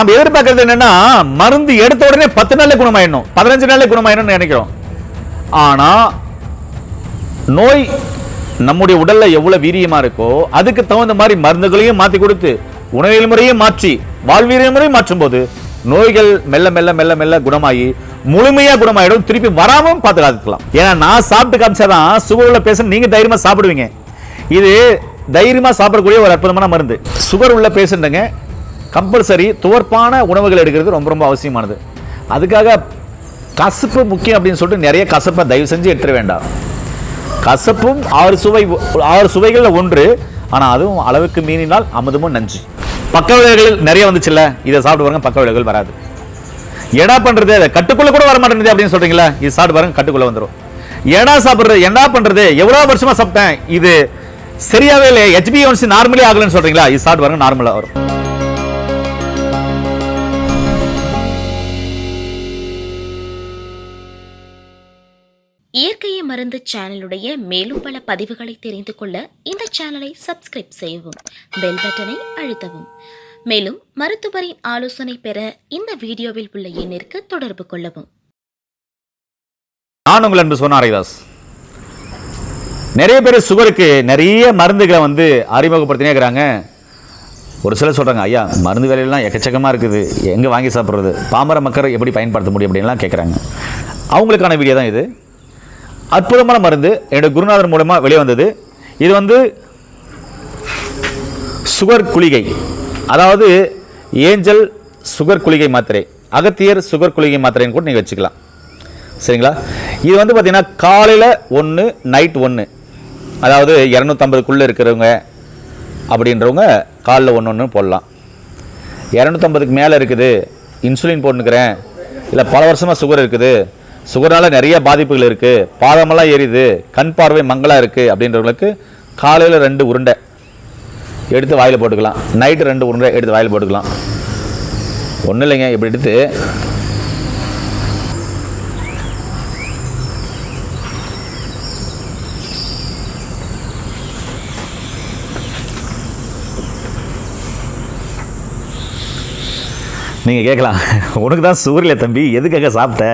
நம்ம எதிர்பார்க்கறது என்னன்னா மருந்து எடுத்த உடனே பத்து நாள்ல குணமாயிடணும். பதினஞ்சு நாள்ல குணமாயிடணும்னு நினைக்கிறோம். ஆனா நோய் நம்முடைய உடல்ல எவ்வளவு வீரியமா இருக்கோ அதுக்கு தகுந்த மாதிரி மருந்துகளையும் மாத்தி கொடுத்து உணவியல் முறையும் மாற்றி வாழ்வியல் முறையும் மாற்றும் போது நோய்கள் மெல்ல மெல்ல மெல்ல மெல்ல குணமாகி முழுமையா குணமாயிடும். திருப்பி வராமல் பாதுகாத்துக்கலாம் ஏன்னா நான் சாப்பிட்டு காமிச்சாதான் சுகர் உள்ள பேஷண்ட் நீங்க தைரியமா சாப்பிடுவீங்க. இது தைரியமா சாப்பிடக்கூடிய ஒரு அற்புதமான மருந்து. சுகர் உள்ள பேஷண்ட்டுங்க கம்பல்சரி துவர்ப்பான உணவுகள் எடுக்கிறது ரொம்ப ரொம்ப அவசியமானது. அதுக்காக கசப்பு முக்கியம் அப்படின்னு சொல்லிட்டு நிறைய கசப்பை தயவு செஞ்சு எடுத்துட வேண்டாம். கசப்பும் ஆறு சுவை ஆறு சுவைகளில் ஒன்று ஆனால் அதுவும் அளவுக்கு மீறினால் அமுதமும் நஞ்சு. பக்க விளைவுகள் நிறைய வந்துச்சுல்ல? இதை சாப்பிட்டு பாருங்க பக்க விளைவுகள் வராது. எடா பண்றது அதை கட்டுக்குள்ள கூட வர மாட்டேங்குது அப்படின்னு சொல்றீங்களா இது சாப்பிட்டு பாருங்க கட்டுக்குள்ள வந்துடும் ஏடா சாப்பிடுறது என்ன பண்றது? எவ்வளவு வருஷமா சாப்பிட்டேன்? இது சரியாகவே இல்லை ஹெச்பி ஒன்ஸ் நார்மலி ஆகலன்னு சொல்றீங்களா? இது சாப்பிட்டு பாருங்க நார்மலா வரும். மருந்து சேனலுடைய மேலும் பல பதிவுகளை தெரிந்து கொள்ள இந்த சேனலை சப்ஸ்கிரைப் செய்யவும் பெல் பட்டனை அழுத்தவும். மேலும் மருத்துவரின் ஆலோசனை பெற இந்த வீடியோவில் உள்ள எண்ணிற்கு தொடர்பு கொள்ளவும். நான் உங்கள் அன்பு சொன்ன ஹரிதாஸ். நிறைய பேர் சுகருக்கு நிறைய மருந்துகளை வந்து அறிமுகப்படுத்தினே இருக்கிறாங்க. ஒரு சிலர் சொல்கிறாங்க ஐயா மருந்து விலையெல்லாம் எக்கச்சக்கமாக இருக்குது. எங்கே வாங்கி சாப்பிட்றது? பாமர மக்கள் எப்படி பயன்படுத்த முடியும்? அப்படின்லாம் கேட்குறாங்க அவங்களுக்கான வீடியோ தான் இது. அற்புதமான மருந்து என்னுடைய குருநாதர் மூலமாக வெளியே வந்தது. இது வந்து சுகர் குளிகை. அதாவது ஏஞ்சல் சுகர் குளிகை மாத்திரை அகத்தியர் சுகர் குளிகை மாத்திரைன்னு கூட நீங்கள் வச்சுக்கலாம். சரிங்களா? இது வந்து பார்த்தீங்கன்னா காலையில் ஒன்று நைட் ஒன்று அதாவது இரநூத்தம்பதுக்குள்ளே இருக்கிறவங்க அப்படின்றவங்க காலில் ஒன்று ஒன்று போடலாம். இரநூத்தம்பதுக்கு மேலே இருக்குது இன்சுலின் போட்டுக்கிறேன் இல்லை பல வருஷமாக சுகர் இருக்குது. சுகரால் நிறைய பாதிப்புகள் இருக்குது பாதமெல்லாம் எரியுது. கண் பார்வை மங்களாக இருக்குது அப்படின்றவங்களுக்கு காலையில் ரெண்டு உருண்டை எடுத்து வாயில் போட்டுக்கலாம். நைட்டு ரெண்டு உருண்டை எடுத்து வாயில் போட்டுக்கலாம். ஒன்றும் இல்லைங்க இப்படி எடுத்து நீங்கள் கேட்கலாம். உனக்கு தான் சூரியல தம்பி. எதுக்காக சாப்பிட்ட?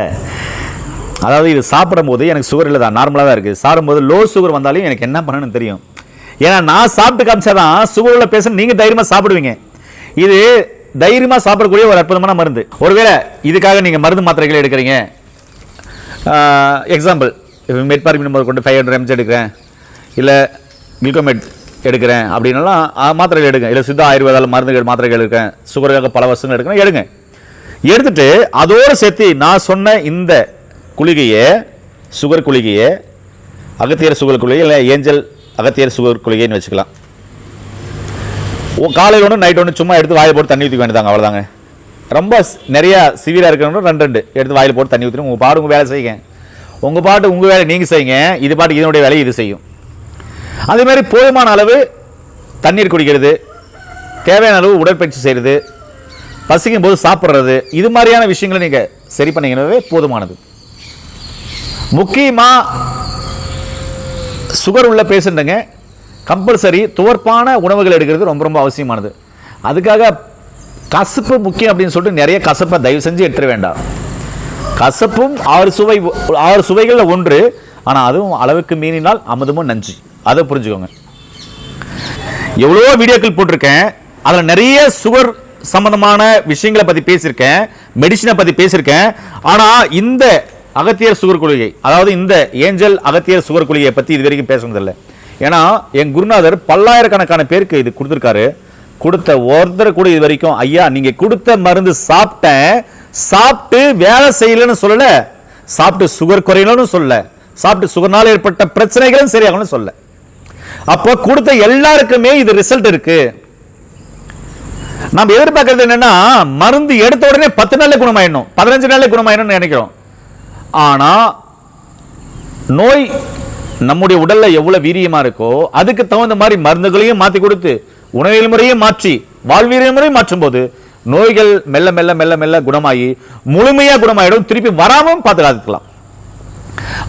அதாவது இது சாப்பிடும்போது எனக்கு சுகர் இல்லை தான் நார்மலாக தான் இருக்குது சாப்பிடும்போது லோ சுகர் வந்தாலும் எனக்கு என்ன பண்ணணும்னு தெரியும். ஏன்னா நான் சாப்பிட்டு காமிச்சாதான் சுகர் உள்ள பேச நீங்கள் தைரியமாக சாப்பிடுவீங்க. இது தைரியமாக சாப்பிடக்கூடிய ஒரு அற்புதமான மருந்து. ஒருவேளை இதுக்காக நீங்கள் மருந்து மாத்திரைகள் எடுக்கிறீங்க. எக்ஸாம்பிள் மெட்பார்மின் நம்பர் கொண்டு ஃபைவ் ஹண்ட்ரட் எம்ஜி எடுக்கிறேன். இல்லை கிளுக்கோமேட் எடுக்கிறேன் அப்படின்னாலாம் மாத்திரைகள் எடுங்க. இல்லை சித்தா ஆயுர்வேதால மருந்துகள் மாத்திரைகள் எடுக்கிறேன். சுகருக்காக பல வருஷங்கள் எடுக்கிறேன். எடுங்க. எடுத்துட்டு அதோடு சேர்த்து நான் சொன்ன இந்த குளிகையை சுகர் குளிகையை அகத்தியர் சுகர் குளிகை இல்லை ஏஞ்சல் அகத்தியர் சுகர் குளிகைன்னு வச்சுக்கலாம். ஓ காலையில் ஒன்று நைட் ஒன்று சும்மா எடுத்து வாயில் போட்டு தண்ணி ஊற்றிக்க வேண்டியதாங்க அவ்வளோதாங்க ரொம்ப நிறையா சிவியராக இருக்கிறவங்க ரெண்டு ரெண்டு. எடுத்து வாயில் போட்டு தண்ணி ஊற்றினு உங்கள் பாடு உங்கள் வேலை செய்யுங்க. உங்கள் பாட்டு உங்கள் வேலை நீங்கள் செய்யுங்க இது பாட்டு இதனுடைய வேலையை இது செய்யும். அதே மாதிரி போதுமான அளவு தண்ணீர் குடிக்கிறது தேவையான அளவு உடற்பயிற்சி செய்கிறது பசிக்கும் போது சாப்பிட்றது இது மாதிரியான விஷயங்களை நீங்கள் சரி பண்ணிக்கிறதே போதுமானது. முக்கியமாக சுகர் உள்ள பேஷண்ட்டுங்க கம்பல்சரி துவர்ப்பான உணவுகள் எடுக்கிறது ரொம்ப ரொம்ப அவசியமானது. அதுக்காக கசப்பு முக்கியம் அப்படின்னு சொல்லிட்டு நிறைய கசப்பை தயவு செஞ்சு எடுத்துட வேண்டாம். கசப்பும் ஆறு சுவை ஆறு சுவைகளில் ஒன்று. ஆனால் அதுவும் அளவுக்கு மீறினால் அமுதமும் நஞ்சு. அதை புரிஞ்சுக்கோங்க. எவ்வளோ வீடியோக்கள் போட்டிருக்கேன். அதில் நிறைய சுகர் சம்பந்தமான விஷயங்களை பற்றி பேசியிருக்கேன். மெடிசினை பற்றி பேசியிருக்கேன். ஆனால் இந்த அகத்தியர் சுகர் குளிகை. அதாவது இந்த ஏஞ்சல் அகத்தியர் சுகர் குளிகையை பற்றி இது வரைக்கும் பேசுனதில்லை ஏன்னா என் குருநாதர் பல்லாயிரக்கணக்கான பேருக்கு இது கொடுத்துருக்காரு. கொடுத்த ஒருத்தர் கூட இது வரைக்கும் ஐயா நீங்கள் கொடுத்த மருந்து சாப்பிட்டேன். சாப்பிட்டு வேலை செய்யலன்னு சொல்லல. சாப்பிட்டு சுகர் குறையலன்னு சொல்லல. சாப்பிட்டு சுகர்னால் ஏற்பட்ட பிரச்சனைகளும் சரியாகணும்னு சொல்லல. அப்போ கொடுத்த எல்லாருக்குமே இது ரிசல்ட் இருக்கு. நம்ம எதிர்பார்க்கறது என்னன்னா மருந்து எடுத்த உடனே பத்து நாள்ல குணமாயிடணும். பதினஞ்சு நாள்ல குணமாயிடணும்னு நினைக்கிறோம். ஆனால் நோய் நம்முடைய உடலில் எவ்வளவு வீரியமா இருக்கோ அதுக்கு தகுந்த மாதிரி மருந்துகளையும் மாத்தி கொடுத்து உணவியல் முறையும் மாற்றி வாழ்வியல் முறையும் மாற்றும் போது நோய்கள் மெல்ல மெல்ல மெல்ல மெல்ல குணமாகி முழுமையா குணமாயிடும். திருப்பி வராமல் பாதுகாத்துக்கலாம்.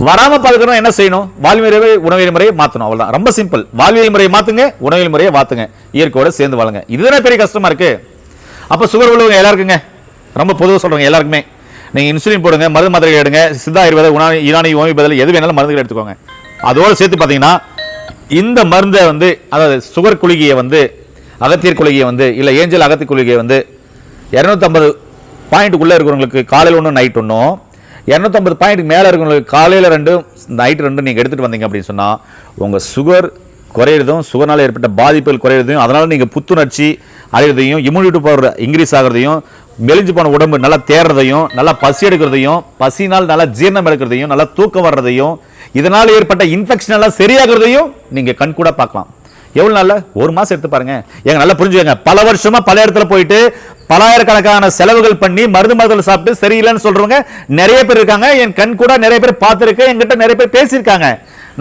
வராம பாதுகாக்கணும் என்ன செய்யணும்? வாழ்வியல் உணவியல் முறையை மாத்தணும். அவ்வளவுதான். ரொம்ப சிம்பிள் வாழ்வியல் முறையை மாத்துங்க உணவியல் முறையை மாத்துங்க இயற்கையோட சேர்ந்து வாழுங்க. இதுதானே பெரிய கஷ்டமா இருக்கு? அப்போ சுகர் உள்ளவங்க எல்லாருக்குங்க? ரொம்ப பொதுவாக சொல்கிறவங்க எல்லாருக்குமே. நீங்கள் இன்சுலின் போடுங்க மருந்து மாத்திரை எடுங்க சித்தா ஆயுர்வேத உணானி ஈரானி ஓமி பதில் எது வேணாலும் மருந்துகள் எடுத்துக்கோங்க. அதோடு சேர்த்து பார்த்தீங்கன்னா இந்த மருந்தை வந்து அதாவது சுகர் குளிகையை வந்து அகத்தியர் குளிகையை வந்து இல்லை ஏஞ்சல் அகத்தி குளிகையை வந்து இரநூத்தம்பது பாயிண்ட்டுக்குள்ளே இருக்கிறவங்களுக்கு காலையில் ஒன்றும் நைட் ஒன்றும் இரநூத்தம்பது பாயிண்ட் மேலே இருக்கிறவங்களுக்கு காலையில் ரெண்டும் நைட் ரெண்டும் நீங்கள் எடுத்துகிட்டு வந்தீங்க அப்படின்னு சொன்னால் உங்கள் சுகர் குறையிறதும் சுகர்னால் ஏற்பட்ட பாதிப்புகள் குறையிறதும் அதனால் நீங்கள் புத்துணர்ச்சி அடையிறதையும் இம்யூனிட்டி பவர் இன்க்ரீஸ் ஆகிறதையும் மெலிஞ்சு போன உடம்பு நல்லா தேர்றதையும் நல்லா பசி எடுக்கிறதையும் பசினால் நல்லா ஜீரணம் எடுக்கிறதையும் நல்லா தூக்கம் வர்றதையும் இதனால் ஏற்பட்ட இன்ஃபெக்ஷன் எல்லாம் சரியாகிறதையும் நீங்கள் கண் கூட பார்க்கலாம். எவ்வளோ நாளில்? ஒரு மாதம் எடுத்து பாருங்க. எங்க நல்லா புரிஞ்சுக்கங்க. பல வருஷமா பல இடத்துல போயிட்டு பலாயிரக்கணக்கான செலவுகள் பண்ணி மருந்து மருந்துகள் சாப்பிட்டு சரியில்லைன்னு சொல்றவங்க நிறைய பேர் இருக்காங்க. என் கண் கூட நிறைய பேர் பார்த்துருக்கு என்கிட்ட நிறைய பேர் பேசியிருக்காங்க.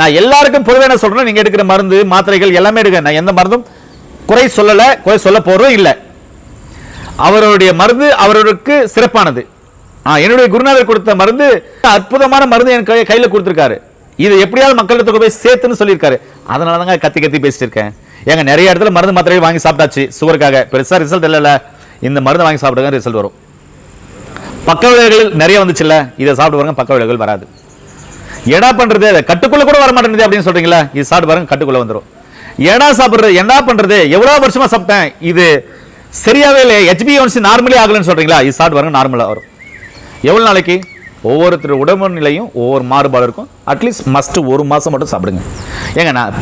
நான் எல்லாருக்கும் பொதுவாக என்ன சொல்றேன் நீங்க எடுக்கிற மருந்து மாத்திரைகள் எல்லாமே எடுக்க நான் எந்த மருந்தும் குறை சொல்லல குறை சொல்ல போறதும் இல்லை. அவருடைய மருந்து அவருக்கு சிறப்பானது. ஆ, என்னுடைய குருநாதர் கொடுத்த மருந்து அற்புதமான மருந்து என் கையை கையில் கொடுத்துருக்காரு. இது எப்படியாவது மக்களிடத்துக்கு போய் சேர்த்துன்னு சொல்லியிருக்காரு. அதனால தாங்க கத்தி கத்தி பேசிட்டு இருக்கேன் ஏங்க நிறைய இடத்துல மருந்து மாத்திரை வாங்கி சாப்பிட்டாச்சு சுகருக்காக. பெருசா ரிசல்ட் இல்லைல்ல இந்த மருந்து வாங்கி சாப்பிடுங்க ரிசல்ட் வரும். பக்க விளைவுகள் நிறைய வந்துச்சுல்ல இதை சாப்பிட்டு பாருங்க பக்க விளைவுகள் வராது. எடா பண்றது கட்டுக்குள்ளே கட்டுக்குள்ள கூட வர மாட்டேங்குது அப்படின்னு சொல்றீங்களா? இது சாப்பிட்டு பாருங்க கட்டுக்குள்ள வந்துடும் ஏடா சாப்பிட்றது? என்ன பண்றது? எவ்வளவு வருஷமா சாப்பிட்டேன். இது சரியாவே இல்லை ஹெச்பி ஒன்சி நார்மலி ஆகலன்னு சொல்றீங்களா? இது சாப்பிட்டு பாருங்க நார்மலாக வரும். எவ்வளோ நாளைக்கு? ஒவ்வொருத்தர் உடம்பு நிலையும் ஒவ்வொரு மாறுபாடு இருக்கும். அட்லீஸ்ட் மஸ்ட் ஒரு மாதம் மட்டும் சாப்பிடுங்க. ஏங்க நான்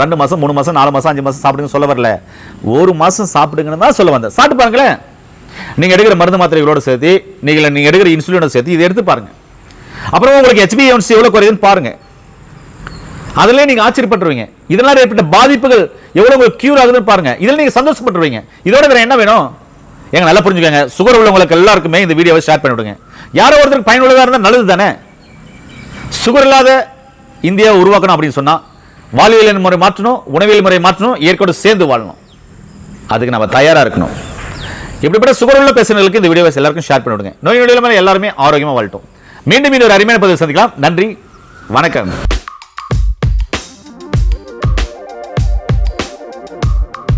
ரெண்டு மாதம் மூணு மாதம் நாலு மாதம் அஞ்சு மாதம் சாப்பிடுங்க சொல்ல வரல. ஒரு மாதம் சாப்பிடுங்கன்னு தான் சொல்ல வந்தேன். சாப்பிட்டு பாருங்களேன். நீங்கள் எடுக்கிற மருந்து மாத்திரைகளோட சேர்த்து நீங்கள் நீங்கள் எடுக்கிற இன்சுலினோட சேர்த்து இதை எடுத்து பாருங்கள் அப்புறம் உங்களுக்கு ஹெச்பி ஒன்சி எவ்வளோ குறையுதுன்னு பாருங்கள் அதிலே நீங்க ஆச்சரியப்பட்டுருவீங்க. இதனால் ஏற்பட்ட பாதிப்புகள் எவ்வளவு உங்களுக்கு கியூர் ஆகுதுன்னு பாருங்க. இதில் நீங்க சந்தோஷப்பட்டுருவீங்க. இதோட வேற என்ன வேணும்? எங்க நல்லா புரிஞ்சுக்கோங்க. சுகர் உள்ளவங்களுக்கு எல்லாருக்குமே இந்த வீடியோவை ஷேர் பண்ணி விடுங்க. யாரோ ஒருத்தருக்கு பயனுள்ளதாக இருந்தால் நல்லது தானே? சுகர் இல்லாத இந்தியாவை உருவாக்கணும் அப்படின்னு சொன்னால் வாழ்வியல் முறை மாற்றணும் உணவியல் முறை மாற்றணும் இயற்கையோடு சேர்ந்து வாழணும். அதுக்கு நம்ம தயாராக இருக்கணும். இப்படிப்பட்ட சுகர் உள்ள பேசுனர்களுக்கு இந்த வீடியோவை எல்லாருக்கும் ஷேர் பண்ணி விடுங்க. நோய் நொடியில் மேலே எல்லாருமே ஆரோக்கியமாக வாழட்டும். மீண்டும் இன்னொரு அருமையான பதிவு சந்திக்கலாம். நன்றி. வணக்கம்.